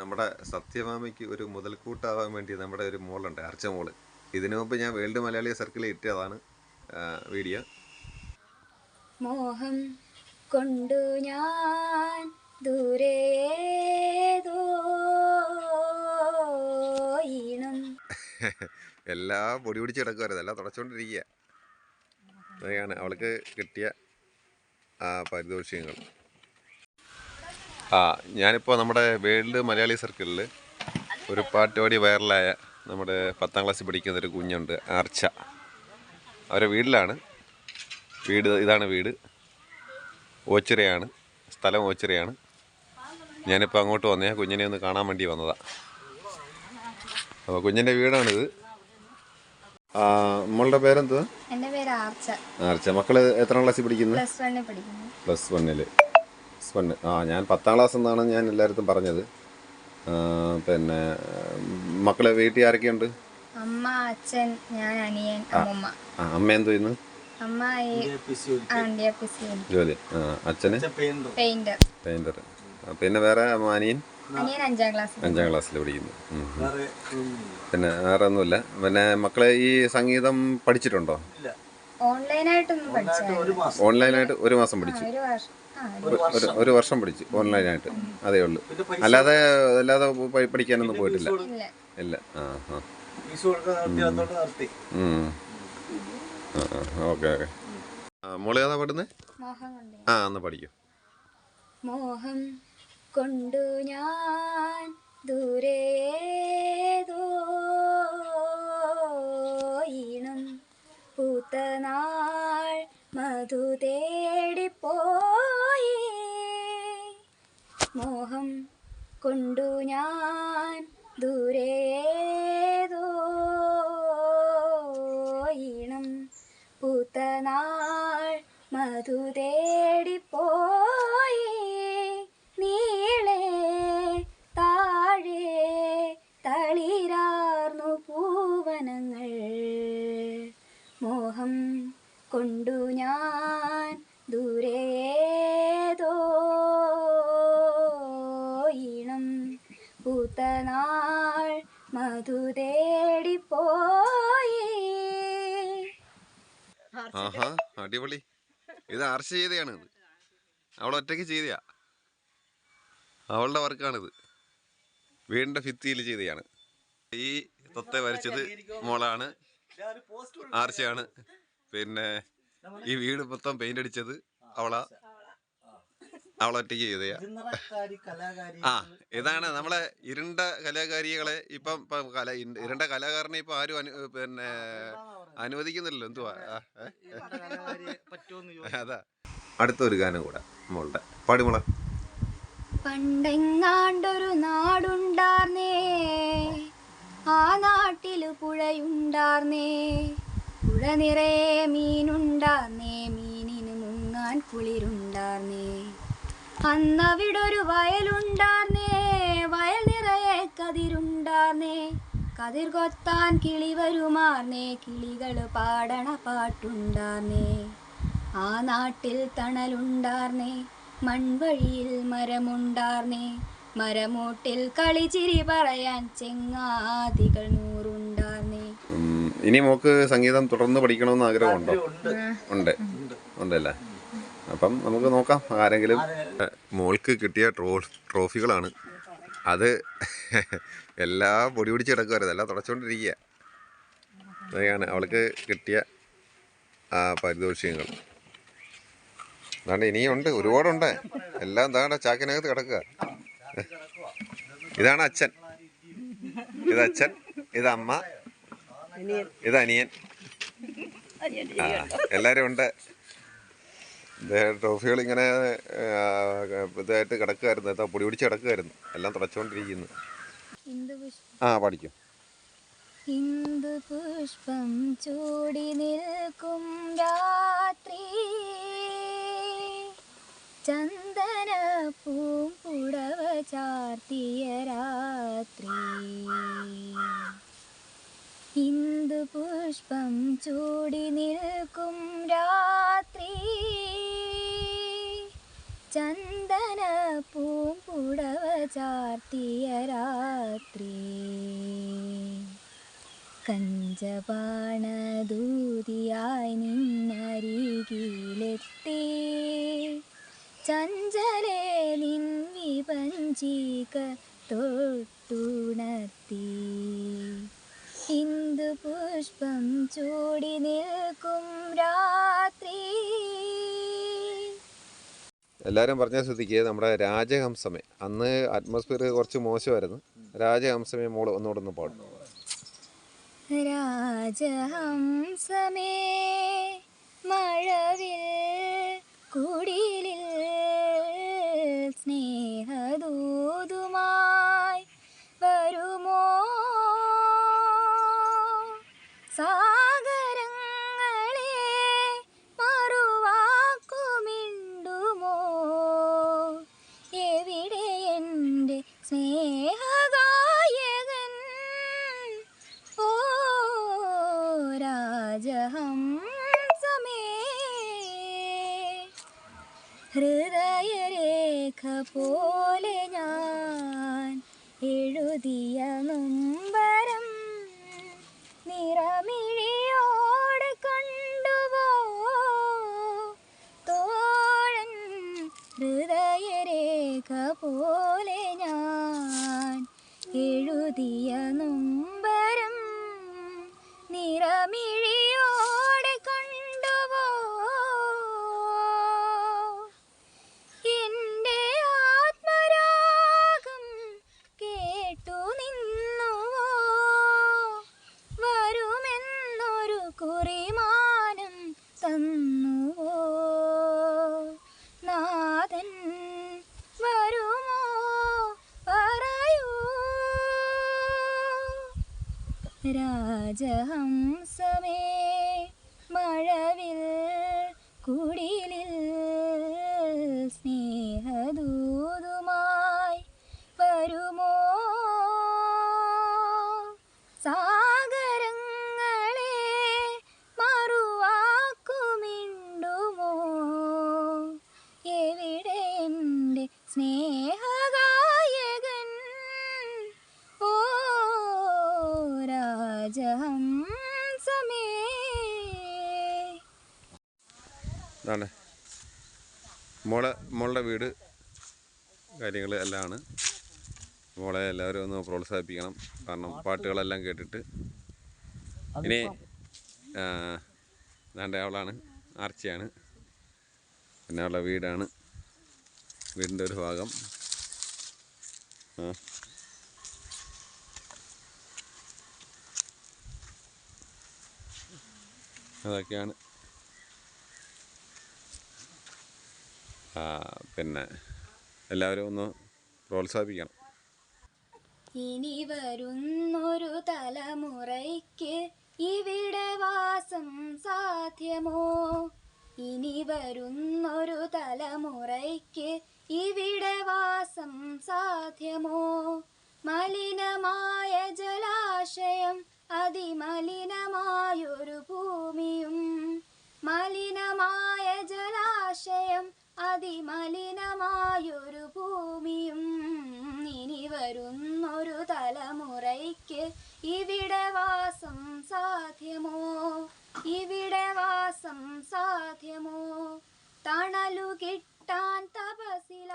നമ്മുടെ സത്യഭാമയ്ക്ക് ഒരു മുതൽക്കൂട്ടാവാൻ വേണ്ടി നമ്മുടെ ഒരു മോളുണ്ട് അർച്ച മോൾ. ഇതിനു മുമ്പ് ഞാൻ വേൾഡ് മലയാളി സർക്കിളിൽ ഇട്ടതാണ് വീഡിയോ. മോഹം കൊണ്ടു ഞാൻ ദൂരേതോ എല്ലാ എല്ലാം പൊടി പിടിച്ച് കിടക്കുമായിരുന്നു എല്ലാം തുടച്ചുകൊണ്ടിരിക്കുക അതാണ് അവൾക്ക് കിട്ടിയ ആ പാരിതോഷികങ്ങൾ ആ ഞാനിപ്പോൾ നമ്മുടെ വേൾഡ് മലയാളി സർക്കിളിൽ ഒരു പാട്ട് പാടി വൈറലായ നമ്മുടെ പത്താം ക്ലാസ്സിൽ പഠിക്കുന്ന ഒരു കുഞ്ഞുണ്ട് ആർച്ച. അവരുടെ വീട്ടിലാണ്. വീട് ഇതാണ് വീട്. ഓച്ചിറയാണ്. സ്ഥലം ഓച്ചിറയാണ്. ഞാനിപ്പോൾ അങ്ങോട്ട് വന്നേ. കുഞ്ഞിനെ ഒന്ന് കാണാൻ വേണ്ടി വന്നതാണ് അപ്പോൾ കുഞ്ഞിന്റെ വീടാണിത്. നമ്മളുടെ മോളുടെ പേരെന്തുവാ? എന്റെ പേര് ആർച്ച. ആർച്ച. മക്കൾ എത്രാം ക്ലാസ്സിൽ പഠിക്കുന്നു? പ്ലസ് വണ്ണിൽ വണ്ണിൽ ആ ഞാൻ പത്താം ക്ലാസ് എന്നാണ് ഞാൻ എല്ലായിടത്തും പറഞ്ഞത്. പിന്നെ മക്കളെ വീട്ടിൽ ആരൊക്കെയുണ്ട്? അമ്മ അച്ഛൻ ഞാൻ അനിയൻ അമ്മൂമ്മ. ആ അമ്മ എന്തോ ഇന്ന് അമ്മ ജോലി. ആ അച്ഛന്? പെയിന്റർ പെയിന്റർ പിന്നെ വേറെ അനിയൻ? അനിയൻ അഞ്ചാം ക്ലാസ് അഞ്ചാം ക്ലാസ്സിൽ പഠിക്കുന്നു. പിന്നെ വേറെ ഒന്നുമില്ല. പിന്നെ മക്കളെ ഈ സംഗീതം പഠിച്ചിട്ടുണ്ടോ? ഓൺലൈനായിട്ട് ഒരു മാസം പഠിച്ചു. ഒരു വർഷം. പഠിച്ചു ഓൺലൈനായിട്ട്. അതേ ഉള്ളു. അല്ലാതെ അല്ലാതെ പഠിക്കാനൊന്നും പോയിട്ടില്ല. ഇല്ല. ആ ഓക്കെ ഓക്കെ. മോളെ മോൾ ഏതാ പാടുന്നത് ആ ഒന്ന് പഠിക്കൂ. മോഹം കൊണ്ടു ഞാൻ ദൂരേതോ ഈണം പൂത്ത നാൾ മധു തേടിപ്പോയി. മോഹം കൊണ്ടു ഞാൻ ദൂരേതോ ഈണം മധു നാൾ കൊണ്ടു ഞാൻ ദൂരേതോ? ഈണം പൂത്തനാൾ മധു തേടിപ്പോയി ആഹാ അടിപൊളി. ഇത് ആർച്ച ചെയ്തയാണ് ഇത്. അവൾ ഒറ്റയ്ക്ക് ചെയ്തയാ. അവളുടെ വർക്കാണിത്. വീടിന്റെ ഭിത്തിയിൽ ചെയ്തയാണ്. ഈ തൊത്തെ വരച്ചത് മോളാണ്. ആർച്ചയാണ്. പിന്നെ ഈ വീട് മൊത്തം പെയിന്റ് അടിച്ചത് അവളാ. അവളൊറ്റയ്ക്ക് ചെയ്തയാ ആ ഇതാണ് നമ്മളെ ഇരുണ്ട കലാകാരികളെ ഇപ്പം കല ഇരുണ്ട കലാകാരനെ ഇപ്പൊ ആരും അനു പിന്നെ അനുവദിക്കുന്നില്ലല്ലോ എന്തുവാ? അതാ. അടുത്തൊരു ഗാനം കൂടെ മോളുടെ. പാടിമോളെ പണ്ടെങ്ങാണ്ടൊരു നാടുണ്ടാർന്നേ ആ നാട്ടിൽ പുഴയുണ്ടാർന്നേ പുഴ നിറയെ മീനുണ്ടാർന്നേ മീനിന് മുങ്ങാൻ കുളിരുണ്ടാർന്നേ അന്നവിടൊരു വയലുണ്ടാർന്നേ വയൽ നിറയെ കതിരുണ്ടാർന്നേ കതിർ കൊത്താൻ കിളി വരുമാർന്നേ കിളികൾ പാടണ പാട്ടുണ്ടാർന്നേ ആ നാട്ടിൽ തണലുണ്ടാർന്നേ മൺവഴിയിൽ മരമുണ്ടാർന്നേ മരമൂട്ടിൽ കളിചിരി പറയാൻ ചെങ്ങാതികൾ ഉം, ഇനി മോക്ക് സംഗീതം തുടർന്ന് പഠിക്കണമെന്ന് ആഗ്രഹമുണ്ടോ? ഉണ്ട് ഉണ്ട്. ഉണ്ടല്ലേ? അപ്പം നമുക്ക് നോക്കാം ആരെങ്കിലും. മോൾക്ക് കിട്ടിയ ട്രോ ട്രോഫികളാണ്. അത് എല്ലാം പൊടി പിടിച്ച് കിടക്കുമായിരുന്നു എല്ലാം തുടച്ചുകൊണ്ടിരിക്കുക അതാണ് അവൾക്ക് കിട്ടിയ ആ പാരിതോഷികങ്ങൾ അതാണ് ഇനിയുണ്ട് ഒരുപാടുണ്ട്. എല്ലാം എന്താണ് ചാക്കിനകത്ത് കിടക്കുക ഇതാണ് അച്ഛൻ. ഇത് അച്ഛൻ ഇത് അമ്മ ഇത് അനിയൻ. ആ എല്ലാവരും ഉണ്ട്. ദേ ട്രോഫികൾ ഇങ്ങനെ ഇതായിട്ട് കിടക്കുമായിരുന്നു എന്താ പൊടി പിടിച്ച് കിടക്കുമായിരുന്നു എല്ലാം തുടച്ചുകൊണ്ടിരിക്കുന്നു. ഇന്ദു പുഷ്പം. ആ പഠിക്കും. ഹിന്ദു പുഷ്പം ചൂടി നിൽക്കും രാത്രി. ചന്ദന പൂമ്പുടവ ചാർത്തിയ രാത്രി. ചാർത്തിയ രാത്രി കഞ്ചപാണദൂതിയായി നിന്നരികിലെത്തി. ചഞ്ചലെ നിൻ വിപഞ്ചിക തൊട്ടുണർത്തി. ഇന്ദു പുഷ്പം ചൂടി നിൽക്കും രാ എല്ലാവരും പറഞ്ഞ സ്ഥിതിക്ക് നമ്മുടെ രാജഹംസമേ. അന്ന് അറ്റ്മോസ്ഫിയർ കുറച്ച് മോശമായിരുന്നു. രാജഹംസമേ മോൾ ഒന്നുകൂടെ ഒന്ന് പാടും. രാജഹംസമേ മഴവിൽ ഹൃദയരേഖ പോലെ ഞാൻ എഴുതിയ നൊമ്പരം നിറമിഴിയോട് കണ്ടുവോ? തോഴൻ ഹൃദയരേഖ പോലെ ഞാൻ എഴുതിയ നൊമ്പരം രാജഹംസമേ മഴവിൽ കുടിലിൽ ഇതാണ്. മോളെ മോളുടെ വീട് കാര്യങ്ങൾ എല്ലാം ആണ് മോളെ എല്ലാവരും ഒന്ന് പ്രോത്സാഹിപ്പിക്കണം. കാരണം പാട്ടുകളെല്ലാം കേട്ടിട്ട്. ഇനി ഇതാണ്ട് അവളാണ് ആർച്ചയാണ്. പിന്നെ അവളുടെ വീടാണ്. വീടിന്റെ ഒരു ഭാഗം. ആ. അതൊക്കെയാണ്. പിന്നെ എല്ലാവരും ഒന്ന് പ്രോത്സാഹിപ്പിക്കണം. ഇനി വരുന്നൊരു തലമുറയ്ക്ക് ഇവിടെ വാസം സാധ്യമോ? ഇനി വരുന്നൊരു തലമുറയ്ക്ക് ഇവിടെ വാസം സാധ്യമോ? മലിനമായ ജലാശയം അതിമലിനമായൊരു ഭൂമിയും മലിനമായ ജലാശയം അതിമലിനമായൊരു ഭൂമിയും ഇനി വരുന്നൊരു തലമുറയ്ക്ക് ഇവിടെ വാസം സാധ്യമോ? ഇവിടെ വാസം സാധ്യമോ? തണലു കിട്ടാൻ തപസിലാ